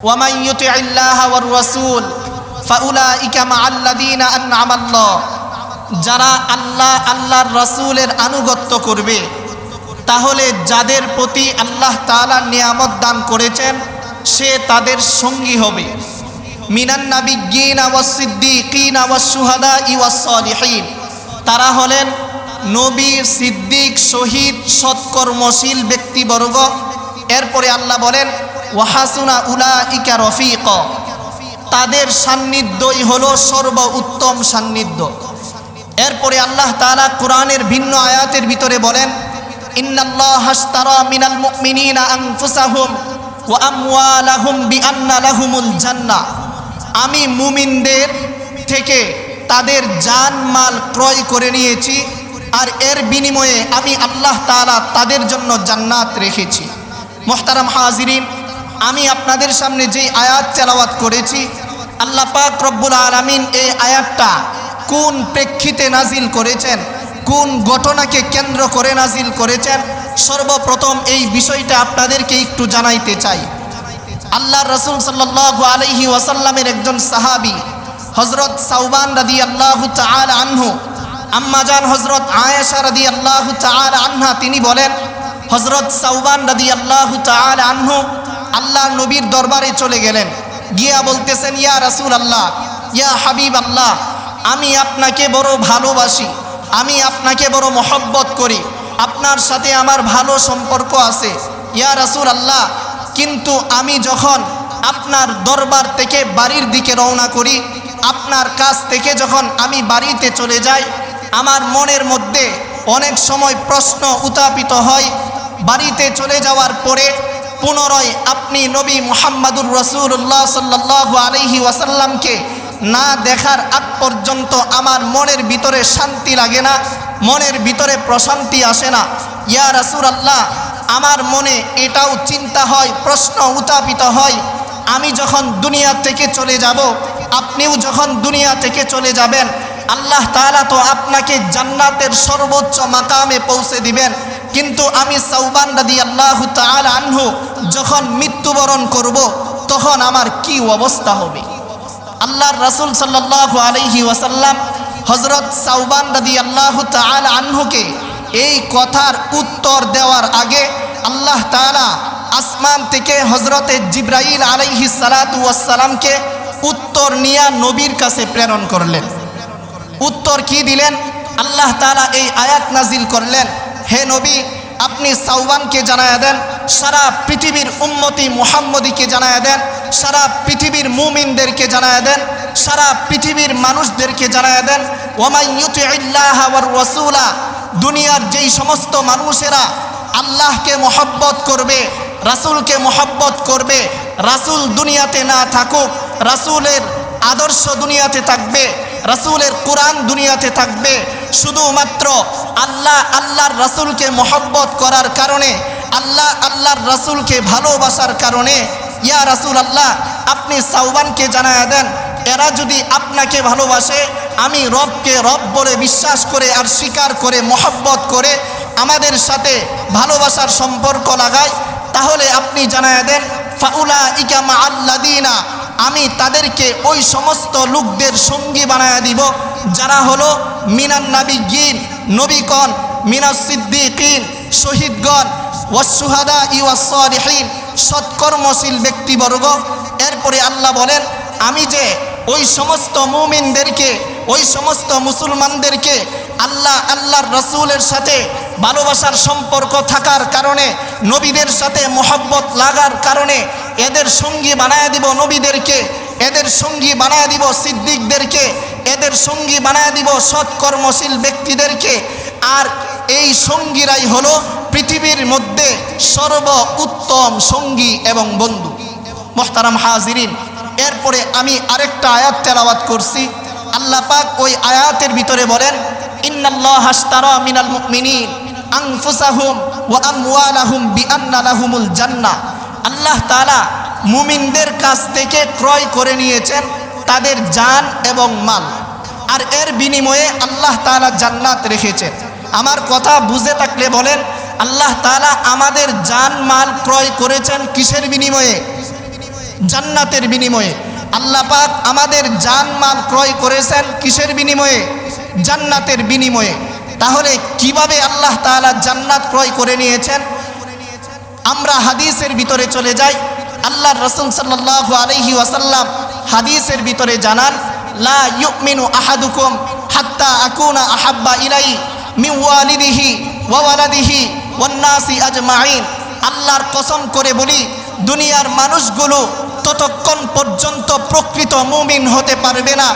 ومن يطع الله والرسول فاولئك مع الذين انعم الله যারা আল্লাহ আল্লাহর রাসূলের আনুগত্য করবে তাহলে যাদের প্রতি আল্লাহ তাআলা নিয়ামত দান করেছেন সে তাদের সঙ্গী হবে মিনান নাবিয়্যিনা ওয়াস সিদ্দিকিনা ওয়াস শুহাদা ওয়াস সালিহিন তারা হলেন নবী সিদ্দিক শহীদ সৎকর্মশীল ব্যক্তিবর্গ এরপরে আল্লাহ বলেন, ওয়াহাসুনা উলা ইকা রফিক। তাদের সান্নিধ্যই হলো সর্ব উত্তম সান্নিধ্য। এরপরে আল্লাহ তাআলা কোরআনের ভিন্ন আয়াতের ভিতরে বলেন আমি মুমিনদের থেকে তাদের জান মাল ক্রয় করে নিয়েছি, আর এর বিনিময়ে আমি আল্লাহ তাআলা তাদের জন্য জান্নাত রেখেছি। মোহতারাম হাজিরিন, আমি আপনাদের সামনে যে আয়াত চালাওয়াত করেছি, আল্লাহ পাক রব্বুল আলমিন এই আয়াতটা কোন প্রেক্ষিতে নাজিল করেছেন, কোন ঘটনাকে কেন্দ্র করে নাজিল করেছেন, সর্বপ্রথম এই বিষয়টা আপনাদেরকে একটু জানাইতে চাই। আল্লাহ রসুল সাল্লাহ আলহি ওয়াসাল্লামের একজন সাহাবি হজরত সাউবান রাদি আল্লাহ আনহু আম্মাজান হজরত আয়েশা রাদি আল্লাহ আনহা, তিনি বলেন হজরত সাউবান রাদি আল্লাহ আনহু আল্লাহ নবীর দরবারে চলে গেলেন। গিয়া বলতেছেন, ইয়া রাসূল আল্লাহ ইয়া হাবিব আল্লাহ আমি আপনাকে বড় ভালোবাসি, আমি আপনাকে বড় মহব্বত করি, আপনার সাথে আমার ভালো সম্পর্ক আছে, ইয়া রাসূল আল্লাহ কিন্তু আমি যখন আপনার দরবার থেকে বাড়ির দিকে রওনা করি, আপনার কাছ থেকে যখন আমি বাড়িতে চলে যাই, আমার মনের মধ্যে অনেক সময় প্রশ্ন উত্থাপিত হয় বাড়িতে চলে যাওয়ার পরে পুনরায় আপনি নবী মোহাম্মদুর রসুল্লাহ সাল্লাহ আলহি ওয়াসাল্লামকে না দেখার আগ পর্যন্ত আমার মনের ভিতরে শান্তি লাগে না, মনের ভিতরে প্রশান্তি আসে না। ইয়া রাসুল আল্লাহ আমার মনে এটাও চিন্তা হয়, প্রশ্ন উত্থাপিত হয়, আমি যখন দুনিয়া থেকে চলে যাব, আপনিও যখন দুনিয়া থেকে চলে যাবেন, আল্লাহ তাআলা তো আপনাকে জান্নাতের সর্বোচ্চ মাকামে পৌঁছে দিবেন। কিন্তু আমি সৌবান রাদি আল্লাহ তাল আনহু যখন মৃত্যুবরণ করব, তখন আমার কি অবস্থা হবে? আল্লাহর রাসূল সাল্লাল্লাহু আলাইহি ওয়াসাল্লাম হজরত সাউবান রাদি আল্লাহ তাল আনহুকে এই কথার উত্তর দেওয়ার আগে আল্লাহ তাআলা আসমান থেকে হজরতে জিব্রাইল আলাইহি সালাতামকে উত্তর নিয়া নবীর কাছে প্রেরণ করলেন। উত্তর কি দিলেন? আল্লাহ তালা এই আয়াত নাজিল করলেন হে নবী, আপনি সাউবানকে জানায়া দেন, সারা পৃথিবীর উম্মতি মুহাম্মদীকে জানায়া দেন, সারা পৃথিবীর মুমিনদেরকে জানায়া দেন, সারা পৃথিবীর মানুষদেরকে জানায়া দেন রসুলা, দুনিয়ার যেই সমস্ত মানুষেরা আল্লাহকে মোহব্বত করবে, রাসূলকে মোহব্বত করবে, রাসূল দুনিয়াতে না থাকুক, রাসূলের আদর্শ দুনিয়াতে থাকবে, রাসূলের কোরআন দুনিয়াতে থাকবে, শুধুমাত্র আল্লাহ, আল্লাহর রাসূলকে মোহব্বত করার কারণে, আল্লাহ, আল্লাহর রাসুলকে ভালোবাসার কারণে, ইয়া রাসূল আল্লাহ আপনি সাউবানকে জানায় দেন, এরা যদি আপনাকে ভালোবাসে, আমি রবকে রব বলে বিশ্বাস করে আর স্বীকার করে, মোহব্বত করে আমাদের সাথে ভালোবাসার সম্পর্ক লাগায় তাহলে আপনি জানায় দেন ফাউলা ইকামা আল্লাদিনা আমি তাদেরকে ওই সমস্ত লোকদের সঙ্গী বানায়া দিব, যারা হলো মিনান নাবিগিন নবীগণ, মিনাস সিদ্দিকিন, শহীদগণ ওয়াসুহাদা ইওয়াসলিহীন সৎকর্মশীল ব্যক্তিবর্গ। এরপরে আল্লাহ বলেন, আমি যে ওই সমস্ত মুমিনদেরকে, ওই সমস্ত মুসলমানদেরকে আল্লাহ, আল্লাহর রসুলের সাথে ভালোবাসার সম্পর্ক থাকার কারণে, নবীদের সাথে মোহব্বত লাগার কারণে এদের সঙ্গী বানায় দিব নবীদেরকে এদের সঙ্গী বানায় দিব সিদ্দিকদেরকে, এদের সঙ্গী বানায় দিব সৎকর্মশীল ব্যক্তিদেরকে। আর এই সঙ্গীরাই হলো পৃথিবীর মধ্যে সর্ব উত্তম সঙ্গী এবং বন্ধু। মোহতারাম হাজিরিন, এরপরে আমি আরেকটা আয়াত তেলাওয়াত করছি। আল্লাহ পাক ওই আয়াতের ভিতরে বলেন, ইন্নাল্লাহ হাসতারা মিনাল মুমিনিন আনফুসাহুম ওয়া আমওয়ালাহুম বিআন্না জান্নাহ। আল্লাহ তাআলা মুমিনদের কাছ থেকে ক্রয় করে নিয়েছেন তাদের জান এবং মাল। আর এর বিনিময়ে আল্লাহ তাআলা জান্নাত রেখেছেন। আমার কথা বুঝে থাকলে বলেন, আল্লাহ তালা আমাদের জান, মাল ক্রয় করেছেন কিসের বিনিময়ে? জান্নাতের বিনিময়ে। আল্লাহ পাক আমাদের জান, মাল ক্রয় করেছেন কিসের বিনিময়ে? জান্নাতের বিনিময়ে। তাহলে কীভাবে আল্লাহ তাআলা জান্নাত ক্রয় করে নিয়েছেন? আমরা হাদিসের ভিতরে চলে যাই। আল্লাহ রসুল সাল্লাল্লাহু আলাইহি ওয়াসাল্লাম হাদিসের ভিতরে জানান, লা ইউমিনু আহাদুকুম হাত্তা আকুনা আহাব্বা ইলাই মিন ওয়ালিদিহি ওয়া ওয়ালাদিহি ওয়ান নাসি আজমাইন। আল্লাহর কসম করে বলি, দুনিয়ার মানুষগুলো ততক্ষণ পর্যন্ত প্রকৃত মুমিন হতে পারবে না।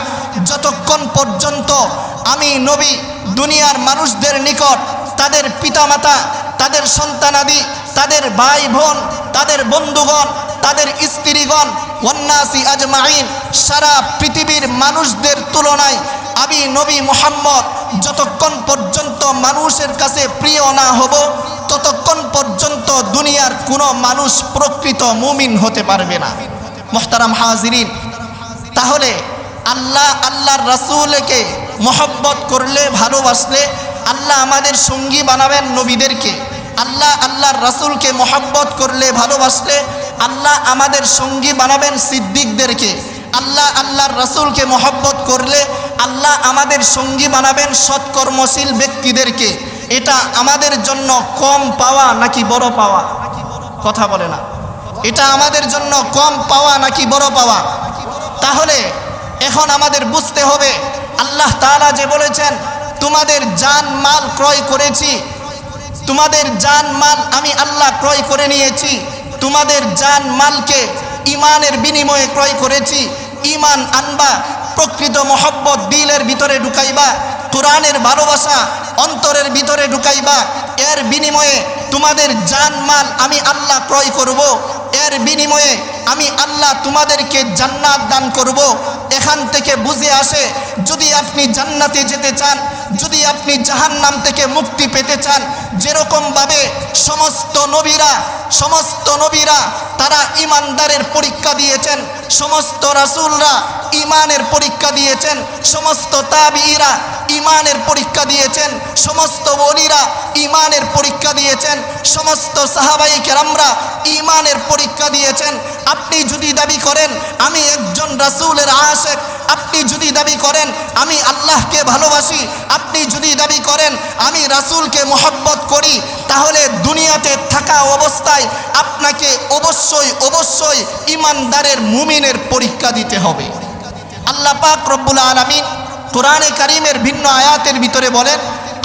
যতক্ষণ পর্যন্ত আমি নবী, দুনিয়ার মানুষদের নিকট তাদের পিতামাতা, তাদের সন্তানাদি, তাদের ভাই বোন তাদের বন্ধুগণ, তাদের স্ত্রীগণ, ওয়ান্নাসি আজমাইন, সারা পৃথিবীর মানুষদের তুলনায় আমি নবী মোহাম্মদ যতক্ষণ পর্যন্ত মানুষের কাছে প্রিয় না হব, ততক্ষণ পর্যন্ত দুনিয়ার কোনো মানুষ প্রকৃত মুমিন হতে পারবে না। মোহতারাম হাজিরিন, তাহলে আল্লাহ আল্লাহর রাসূলকে মহব্বত করলে, ভালোবাসলে আল্লাহ আমাদের সঙ্গী বানাবেন নবীদেরকে। আল্লাহ আল্লাহর রাসূলকে মহব্বত করলে, ভালোবাসলে আল্লাহ আমাদের সঙ্গী বানাবেন সিদ্দিকদেরকে। আল্লাহ আল্লাহর রাসূলকে মহব্বত করলে আল্লাহ আমাদের সঙ্গী বানাবেন সৎকর্মশীল ব্যক্তিদেরকে। এটা আমাদের জন্য কম পাওয়া নাকি বড় পাওয়া? কথা বলে না। এটা আমাদের জন্য কম পাওয়া নাকি বড় পাওয়া? তাহলে এখন আমাদের বুঝতে হবে, আল্লাহ তাআলা যে বলেছেন তোমাদের জান মাল ক্রয় করেছি। তোমাদের জান মাল আমি আল্লাহ ক্রয় করে নিয়েছি। তোমাদের জান মালকে ইমানের বিনিময়ে ক্রয় করেছি। ইমান আনবা, প্রকৃত মহব্বত দিলের ভিতরে ঢুকাইবা, কোরআনের ভালোবাসা অন্তরের ভিতরে ঢুকাইবা। এর বিনিময়ে তোমাদের জান মাল আমি আল্লাহ ক্রয় করব। এর বিনিময়ে আমি আল্লাহ তোমাদেরকে জান্নাত দান করব। এখান থেকে বুঝে আসে, যদি আপনি জান্নাতে যেতে চান যদি আপনি জাহান্নাম থেকে মুক্তি পেতে চান যেরকমভাবে সমস্ত নবীরা সমস্ত নবীরা তারা ইমানদারের পরীক্ষা দিয়েছেন, সমস্ত রাসূলরা ইমানের পরীক্ষা দিয়েছেন, সমস্ত তাবিরা ইমানের পরীক্ষা দিয়েছেন, সমস্ত বলিরা ইমানের পরীক্ষা দিয়েছেন, সমস্ত সাহাবাই কেরামরা ইমানের পরীক্ষা দিয়েছেন। আপনি যদি দাবি করেন, আমি একজন রাসূলের আশেক আপনি যদি দাবি করেন, আমি আল্লাহকে ভালোবাসি, আপনি যদি দাবি করেন, আমি রাসূলকে মোহাব্বত করি, তাহলে দুনিয়াতে থাকা অবস্থায় আপনাকে অবশ্যই অবশ্যই ইমানদারের মুমিনের পরীক্ষা দিতে হবে। আল্লাহ পাক রব্বুল আলামিন কোরআনে কারিমের ভিন্ন আয়াতের ভিতরে বলেন,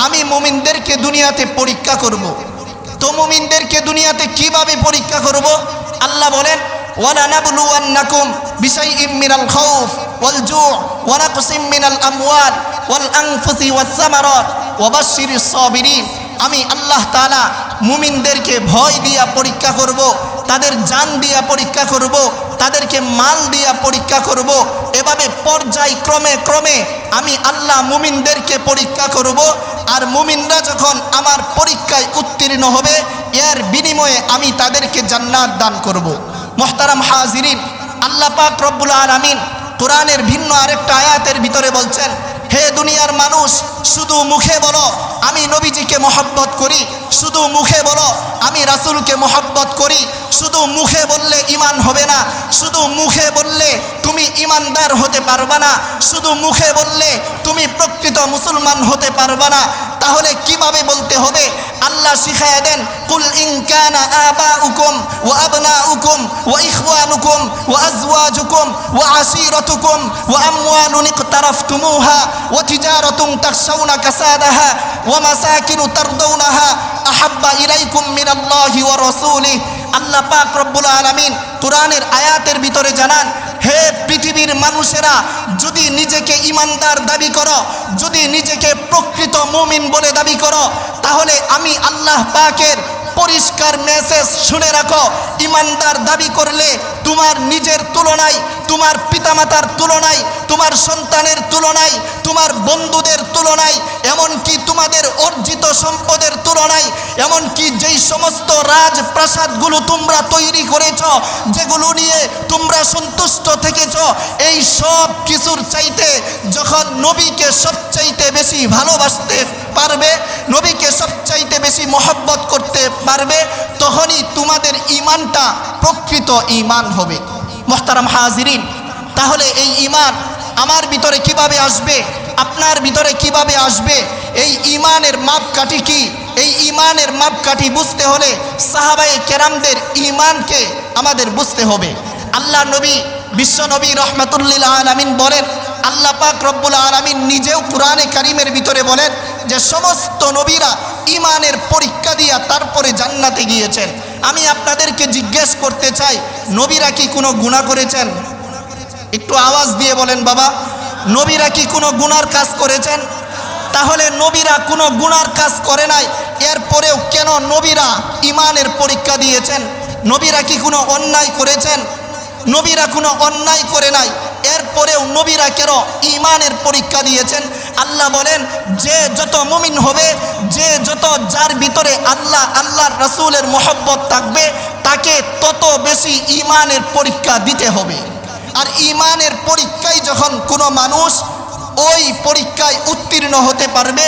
আমি মুমিনদেরকে দুনিয়াতে পরীক্ষা করব। তো মুমিনদেরকে দুনিয়াতে কীভাবে পরীক্ষা করব? আল্লাহ বলেন ওয়ালানাবলুয়ান্নাকুম বিশাইইম মিনাল খাউফ। নাকসিম মিনাল আমওয়াল ওয়াল আনফুসি ওয়াস সামারাত ওয়া আমি আল্লাহ তাআলা মুমিনদেরকে ভয় দিয়া পরীক্ষা করব, তাদের জান দিয়া পরীক্ষা করব, তাদেরকে মাল দিয়া পরীক্ষা করব। এভাবে পর্যায় ক্রমে ক্রমে আমি আল্লাহ মুমিনদেরকে পরীক্ষা করব, আর মুমিনরা যখন আমার পরীক্ষায় উত্তীর্ণ হবে, এর বিনিময়ে আমি তাদেরকে জান্নাত দান করব। মোহতারাম হাজিরিন, আল্লাহ পাক রব্বুল আলামিন কোরআনের ভিন্ন আরেকটা আয়াতের ভিতরে বলছেন, হে দুনিয়ার মানুষ, শুধু মুখে বলো, আমি নবীজিকে মহব্বত করি। শুধু মুখে বলো, আমি রাসূলকে মহব্বত করি। শুধু মুখে বললে ইমান হবে না। শুধু মুখে বললে তুমি ইমানদার হতে পারবা না। শুধু মুখে বললে তুমি প্রকৃত মুসলমান হতে পারবা না। তাহলে কীভাবে বলতে হবে? আল্লাহ শিখাইয়া দেন, কুল ইন কানা আবাউকুম ওয়া আবনাউকুম ওয়া ইখওয়ানুকুম ওয়া আজওয়াজুকুম ওয়া আশিরাতুকুম ওয়া আমওয়ালুন ইকতারাফতুমুহা ওয়া তিজারাতুন তাখশাউনা কাসাদাহা ওয়া মাসাকিনু তারদাউনাহা আহাব্বা ইলাইকুম মিনাল্লাহি ওয়া রাসূলিহি। আল্লাহ পাক রব্বুল আলামিন কোরআনের আয়াতের ভিতরে জানান হে পৃথিবীর মানুষেরা, যদি নিজেকে ইমানদার দাবি করো, যদি নিজেকে প্রকৃত মুমিন বলে দাবি করো, তাহলে আমি আল্লাহ পাকের পরিষ্কার মেসেজ শুনে রাখো। ইমানদার দাবি করলে তোমার নিজের তুলনায়, তোমার পিতামাতার তুলনায়, তোমার সন্তানের তুলনায়, তোমার বন্ধুদের তুলনায়, এমনকি তোমাদের অর্জিত সম্পদের তুলনায়, এমনকি যেই সমস্ত রাজপ্রাসাদগুলো তোমরা তৈরি করেছ, যেগুলো নিয়ে তোমরা সন্তুষ্ট থেকেছ, এই সব কিছুর চাইতে যখন নবীকে সবচাইতে বেশি ভালোবাসতে পারবে, নবীকে সবচাইতে বেশি মহব্বত করতে পারবে, তখনই তোমাদের ইমানটা প্রকৃত ইমান হবে। মোহতারাম হাজিরিন, তাহলে এই ইমান আমার ভিতরে কীভাবে আসবে? আপনার ভিতরে কীভাবে আসবে? এই ইমানের মাপকাঠি কি? এই ইমানের মাপকাঠি বুঝতে হলে সাহাবাই কেরামদের ইমানকে আমাদের বুঝতে হবে। আল্লাহ নবী, বিশ্ব নবী রহমতুল্লিল আলমিন বলেন, আল্লাহ পাক রব্বুল আলমিন নিজেও কোরআনে কারিমের ভিতরে বলেন যে সমস্ত নবীরা ইমানের পরীক্ষা দিয়া তারপরে জান্নাতে গিয়েছেন। আমি আপনাদেরকে জিজ্ঞেস করতে চাই, নবীরা কি কোনো গুণা করেছেন? একটু আওয়াজ দিয়ে বলেন, বাবা, নবীরা কি কোনো গুনার কাজ করেছেন? তাহলে নবীরা কোনো গুনার কাজ করে নাই, এরপরেও কেন নবীরা ইমানের পরীক্ষা দিয়েছেন? নবীরা কি কোনো অন্যায় করেছেন? নবীরা কোনো অন্যায় করে নাই। এরপরেও নবীরা কেন ইমানের পরীক্ষা দিয়েছেন? আল্লাহ বলেন, যে যত মুমিন হবে, যে যত যার ভিতরে আল্লাহ, আল্লাহর রসুলের মোহব্বত থাকবে, তাকে তত বেশি ইমানের পরীক্ষা দিতে হবে। আর ইমানের পরীক্ষায় যখন কোনো মানুষ ওই পরীক্ষায় উত্তীর্ণ হতে পারবে,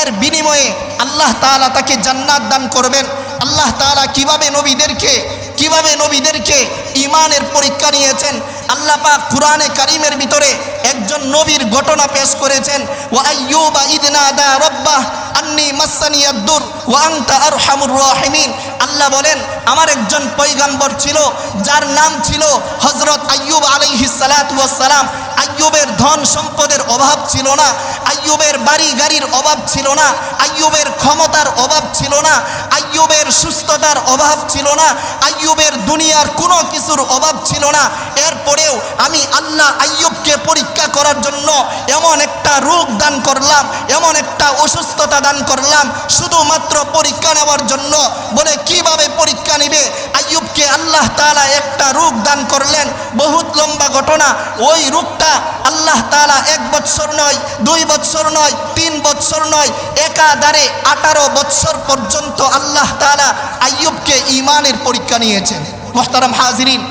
এর বিনিময়ে আল্লাহ তাআলা তাকে জান্নাত দান করবেন। আল্লাহ তাআলা কীভাবে নবীদেরকে কীভাবে নবীদেরকে ইমানের পরীক্ষা নিয়েছেন? আল্লাহ পাক কোরআনে কারিমের ভিতরে একজন নবীর ঘটনা পেশ করেছেন। ও আইয়ুবা ইদনাদা রব্বাহ। আন্নি মাসানিয়াদ্দুর ওয়া আনতা আরহামুর রাহিমিন। আল্লাহ বলেন, আমার একজন পৈগম্বর ছিল, যার নাম ছিল হজরত আইয়ুব আলাইহিস সালাতু ওয়াস সালাম। আইয়ুবের ধন সম্পদের অভাব ছিল না, আইয়ুবের বাড়ি গাড়ির অভাব ছিল না, আইয়ুবের ক্ষমতার অভাব ছিল না, আইয়ুবের সুস্থতার অভাব ছিল না, আইয়ুবের দুনিয়ার কোনো কিছুর অভাব ছিল না। এরপরেও আমি আল্লাহ আইয়ুবকে পরীক্ষা করার জন্য এমন একটা রোগ দান করলাম, এমন একটা অসুস্থতা দান করলাম, শুধুমাত্র পরীক্ষা নেওয়ার জন্য বলে কীভাবে পরীক্ষা নিবে? আইয়ুবকে আল্লাহ তালা একটা রোগ দান করলেন, বহুত লম্বা ঘটনা। ওই রোগটা আল্লাহ তালা এক বৎসর নয়, দুই বৎসর নয়, তিন বৎসর নয়, একাধারে আঠারো বৎসর পর্যন্ত আল্লাহ তালা আইয়ুবকে ইমানের পরীক্ষা নিয়েছেন। মোহতারাম হাজিরিন,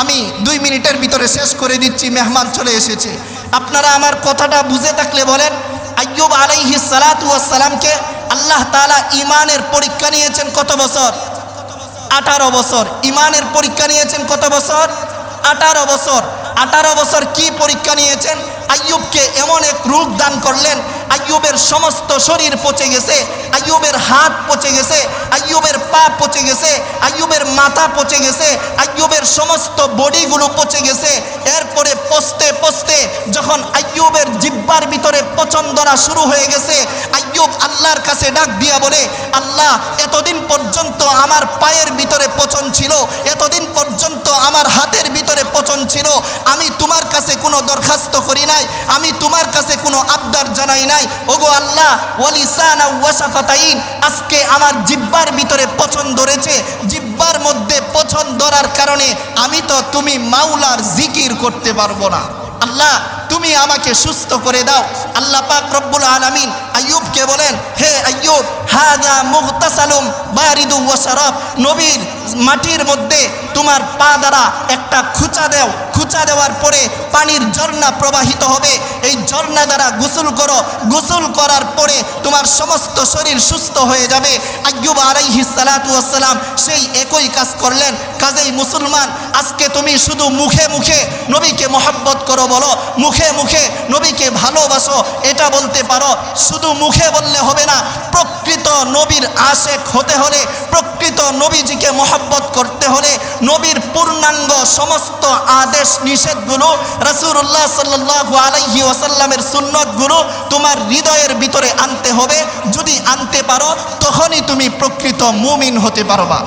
আমি দুই মিনিটের ভিতরে শেষ করে দিচ্ছি, মেহমান চলে এসেছে। আপনারা আমার কথাটা বুঝে থাকলে বলেন আয়ুব আলাইহি সালাতু সালামকে আল্লাহ তালা ইমানের পরীক্ষা নিয়েছেন কত বছর? আঠারো বছর। ইমানের পরীক্ষা নিয়েছেন কত বছর? আঠারো বছর। আঠারো বছর কি পরীক্ষা নিয়েছেন? আইয়ুবকে এমন এক রূপ দান করলেন, আইয়ুবের সমস্ত শরীর পচে গেছে, আইয়ুবের হাত পচে গেছে, আইয়ুবের পা পচে গেছে, আইয়ুবের মাথা পচে গেছে, আইয়ুবের সমস্ত বডিগুলো পচে গেছে। এরপরে পচতে পচতে যখন আইয়ুবের জিব্বার ভিতরে পচন ধরা শুরু হয়ে গেছে, আইয়ুব কাছে ডাক দিয়া বলে, আল্লাহ, এতদিন পর্যন্ত আমার পায়ের ভিতরে পচন ছিল, এতদিন পর্যন্ত আমার হাতের ভিতরে পচন ছিল, আমি তোমার কাছে কোনো দরখাস্ত করি নাই, আমি তোমার কাছে কোনো আবদার জানাই নাই। ওগো আল্লাহ, ওয়ালিসানা ওয়াসাফাতাইন, আজকে আমার জিব্বার ভিতরে পচন ধরেছে। জিব্বার মধ্যে পচন ধরার কারণে আমি তো তুমি মাওলার জিকির করতে পারব না। আল্লাহ, তুমি আমাকে সুস্থ করে দাও। আল্লাহ পাক রব্বুল আলমিন আয়ুবকে বলেন, হে আইয়ুব, হাদা মুহতাসালুম বারিদু ওয়া শারাব নবীর মাটির মধ্যে তোমার পা দ্বারা একটা খুচা দেও, খুচা দেওয়ার পরে পানির ঝর্ণা প্রবাহিত হবে। এই ঝর্ণা দ্বারা গোসল করো। গোসল করার পরে তোমার সমস্ত শরীর সুস্থ হয়ে যাবে। আയ്যুব আলাইহি সালাতু ওয়াসসালাম সেই একই কাজ করলেন। কাজেই মুসলমান, আজকে তুমি শুধু মুখে মুখে নবীকে মহব্বত করো বলো, মুখে মুখে নবীকে ভালোবাসো, এটা বলতে পারো। শুধু মুখে বললে হবে না প্রকৃত নবীর আশেক হতে হলে, প্রকৃত নবীজিকে মহব্বত করতে হলে, নবীর পূর্ণাঙ্গ সমস্ত আদেশ নিষেধগুলো রাসূলুল্লাহ সাল্লু আলাইহি ওয়াসাল্লামের সুন্নতগুলো তোমার হৃদয়ের ভিতরে আনতে হবে। যদি আনতে পারো, তখনই তুমি প্রকৃত মুমিন হতে পারবা।